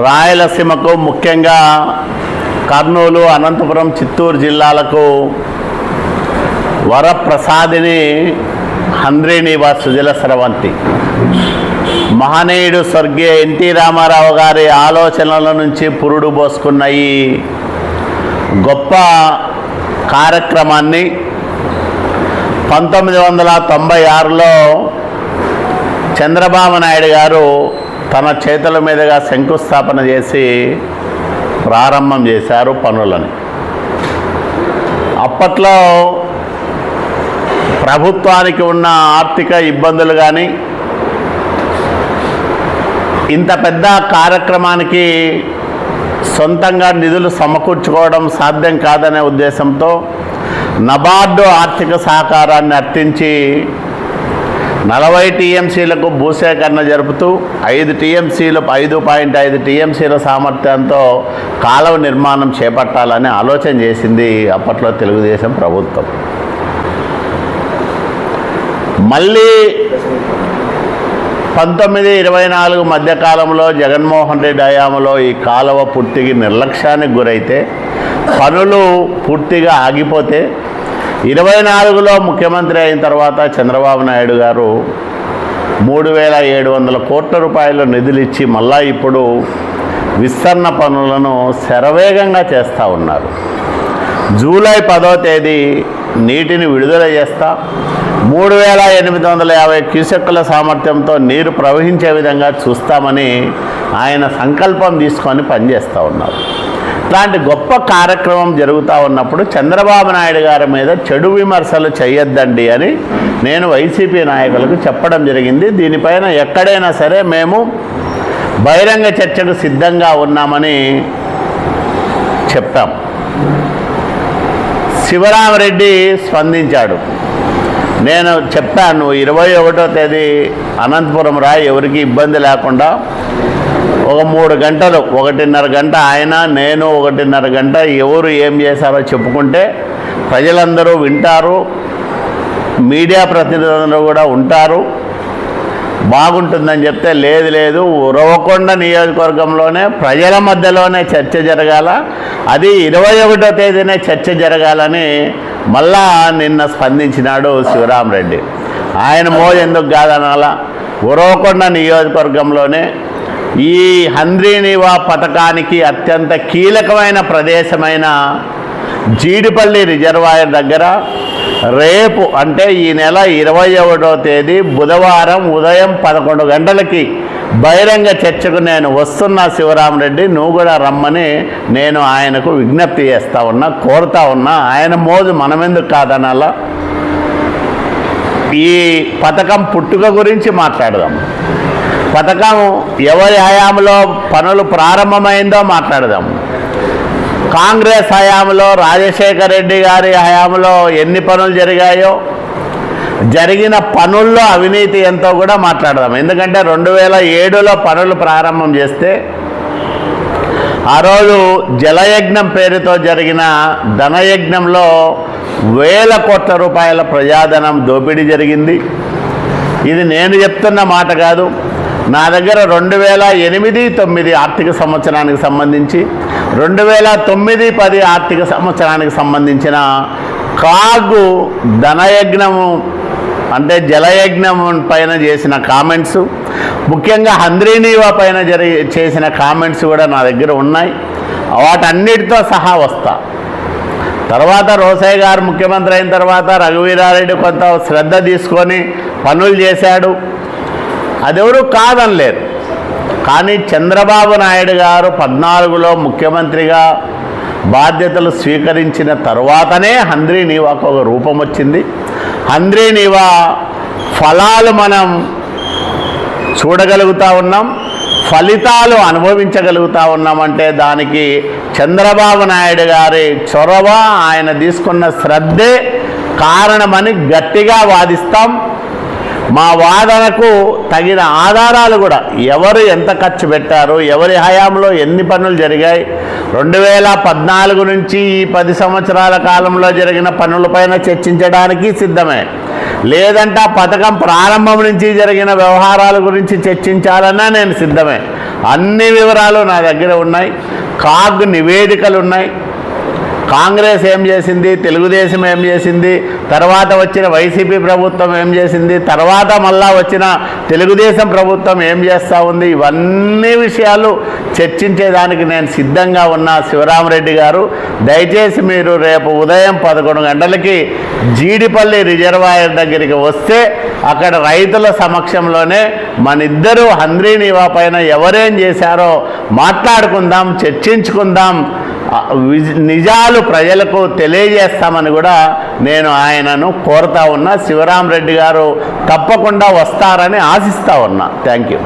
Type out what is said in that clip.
రాయలసీమకు ముఖ్యంగా కర్నూలు అనంతపురం చిత్తూరు జిల్లాలకు వరప్రసాదిని హంద్రీనివా సుజల స్రవంతి. మహనీయుడు స్వర్గీయ ఎన్టీ రామారావు గారి ఆలోచనల నుంచి పురుడు పోసుకున్న ఈ గొప్ప కార్యక్రమాన్ని పంతొమ్మిది వందల తొంభై ఆరులో చంద్రబాబు నాయుడు గారు తన చేతుల మీదుగా శంకుస్థాపన చేసి ప్రారంభం చేశారు పనులని. అప్పట్లో ప్రభుత్వానికి ఉన్న ఆర్థిక ఇబ్బందులు కానీ ఇంత పెద్ద కార్యక్రమానికి సొంతంగా నిధులు సమకూర్చుకోవడం సాధ్యం కాదనే ఉద్దేశంతో నబార్డు ఆర్థిక సహకారాన్ని అర్థించి నలభై టీఎంసీలకు భూసేకరణ జరుపుతూ ఐదు టీఎంసీలు ఐదు పాయింట్ ఐదు టీఎంసీల సామర్థ్యంతో కాలువ నిర్మాణం చేపట్టాలని ఆలోచన చేసింది అప్పట్లో తెలుగుదేశం ప్రభుత్వం. మళ్ళీ పంతొమ్మిది ఇరవై నాలుగు మధ్యకాలంలో జగన్మోహన్ రెడ్డి హయాంలో ఈ కాలువ పూర్తిగా నిర్లక్ష్యానికి గురైతే పనులు పూర్తిగా ఆగిపోతే ఇరవై నాలుగులో ముఖ్యమంత్రి అయిన తర్వాత చంద్రబాబు నాయుడు గారు మూడు వేల ఏడు వందల కోట్ల రూపాయల నిధులు ఇచ్చి మళ్ళా ఇప్పుడు విస్తరణ పనులను శరవేగంగా చేస్తూ ఉన్నారు. జూలై పదో తేదీ నీటిని విడుదల చేస్తా మూడు వేల ఎనిమిది వందల యాభై క్యూసెక్కుల సామర్థ్యంతో నీరు ప్రవహించే విధంగా చూస్తామని ఆయన సంకల్పం తీసుకొని పనిచేస్తూ ఉన్నారు. అట్లాంటి గొప్ప కార్యక్రమం జరుగుతూ ఉన్నప్పుడు చంద్రబాబు నాయుడు గారి మీద చెడు విమర్శలు చేయొద్దండి అని నేను వైసీపీ నాయకులకు చెప్పడం జరిగింది. దీనిపైన ఎక్కడైనా సరే మేము బహిరంగ చర్చకు సిద్ధంగా ఉన్నామని చెప్పాం శివరామరెడ్డి స్పందించాడు. నేను చెప్పాను ఇరవై ఒకటో తేదీ అనంతపురం రా ఎవరికి ఇబ్బంది లేకుండా ఒక మూడు గంటలు ఒకటిన్నర గంట ఆయన నేను ఒకటిన్నర గంట ఎవరు ఏం చేశారో చెప్పుకుంటే ప్రజలందరూ వింటారు మీడియా ప్రతినిధులందరూ కూడా ఉంటారు. బాగుంటుందని చెప్తే లేదు లేదు. ఉరవకొండ నియోజకవర్గంలోనే ప్రజల మధ్యలోనే చర్చ జరగాల. అది ఇరవై ఒకటో తేదీనే చర్చ జరగాలని మళ్ళా నిన్న స్పందించినాడు శివరామరెడ్డి. ఆయన మోజు ఎందుకు కాదనాల? ఉరవకొండ నియోజకవర్గంలోనే ఈ హంద్రీనివా పథకానికి అత్యంత కీలకమైన ప్రదేశమైన జీడిపల్లి రిజర్వాయర్ దగ్గర రేపు అంటే ఈ నెల ఇరవై ఒకటో తేదీ బుధవారం ఉదయం పదకొండు గంటలకి బహిరంగ చర్చకు నేను వస్తున్నా శివరామరెడ్డి నువ్వు కూడా రమ్మని నేను ఆయనకు విజ్ఞప్తి చేస్తా ఉన్నా కోరుతా ఉన్నా. ఆయన మోజు మనమెందుకు కాదనాలా? ఈ పథకం పుట్టుక గురించి మాట్లాడదాం. పథకం ఎవరి హయాంలో పనులు ప్రారంభమైందో మాట్లాడదాం. కాంగ్రెస్ హయాంలో రాజశేఖర రెడ్డి గారి హయాంలో ఎన్ని పనులు జరిగాయో జరిగిన పనుల్లో అవినీతి ఎంతో కూడా మాట్లాడదాం. ఎందుకంటే రెండు వేల ఏడులో పనులు ప్రారంభం చేస్తే ఆ రోజు జలయజ్ఞం పేరుతో జరిగిన ధనయజ్ఞంలో వేల కోట్ల రూపాయల ప్రజాధనం దోపిడీ జరిగింది. ఇది నేను చెప్తున్న మాట కాదు. నా దగ్గర రెండు వేల ఎనిమిది తొమ్మిది ఆర్థిక సంవత్సరానికి సంబంధించి రెండు వేల తొమ్మిది పది ఆర్థిక సంవత్సరానికి సంబంధించిన కాగు ధనయజ్ఞము అంటే జలయజ్ఞం పైన చేసిన కామెంట్స్ ముఖ్యంగా హంద్రీనీవా పైన జరిగి చేసిన కామెంట్స్ కూడా నా దగ్గర ఉన్నాయి. వాటన్నిటితో సహా వస్తా. తర్వాత రోసయ్య గారు ముఖ్యమంత్రి అయిన తర్వాత రఘువీరారెడ్డి కొంత శ్రద్ధ తీసుకొని పనులు చేశాడు. అదెవరు కాదనలేరు కానీ చంద్రబాబు నాయుడు గారు పద్నాలుగులో ముఖ్యమంత్రిగా బాధ్యతలు స్వీకరించిన తర్వాతనే హంద్రీ నీవాకు ఒక రూపం వచ్చింది. హంద్రీ నీవా ఫలాలు మనం చూడగలుగుతా ఉన్నాం ఫలితాలు అనుభవించగలుగుతా ఉన్నామంటే దానికి చంద్రబాబు నాయుడు గారి చొరవ ఆయన తీసుకున్న శ్రద్ధే కారణమని గట్టిగా వాదిస్తాం. మా వాదనకు తగిన ఆధారాలు కూడా. ఎవరు ఎంత ఖర్చు పెట్టారు ఎవరి హయాంలో ఎన్ని పనులు జరిగాయి రెండు వేల పద్నాలుగు నుంచి ఈ పది సంవత్సరాల కాలంలో జరిగిన పనులపైన చర్చించడానికి సిద్ధమే. లేదంటే ఆ పథకం ప్రారంభం నుంచి జరిగిన వ్యవహారాల గురించి చర్చించాలన్నా నేను సిద్ధమే. అన్ని వివరాలు నా దగ్గర ఉన్నాయి. కాగ్ నివేదికలు ఉన్నాయి. కాంగ్రెస్ ఏం చేసింది? తెలుగుదేశం ఏం చేసింది? తర్వాత వచ్చిన వైసీపీ ప్రభుత్వం ఏం చేసింది? తర్వాత మళ్ళా వచ్చిన తెలుగుదేశం ప్రభుత్వం ఏం చేస్తూ ఉంది? ఇవన్నీ విషయాలు చర్చించేదానికి నేను సిద్ధంగా ఉన్న శివరామరెడ్డి గారు. దయచేసి మీరు రేపు ఉదయం పదకొండు గంటలకి జీడిపల్లి రిజర్వాయర్ దగ్గరికి వస్తే అక్కడ రైతుల సమక్షంలోనే మనిద్దరూ హంద్రీ నీవా పైన ఎవరేం చేశారో మాట్లాడుకుందాం చర్చించుకుందాం. నిజాలు ప్రజలకు తెలియజేస్తామని కూడా నేను ఆయనను కోరుతా ఉన్నా. శివరాం రెడ్డి గారు తప్పకుండా వస్తారని ఆశిస్తా ఉన్నా. Thank you.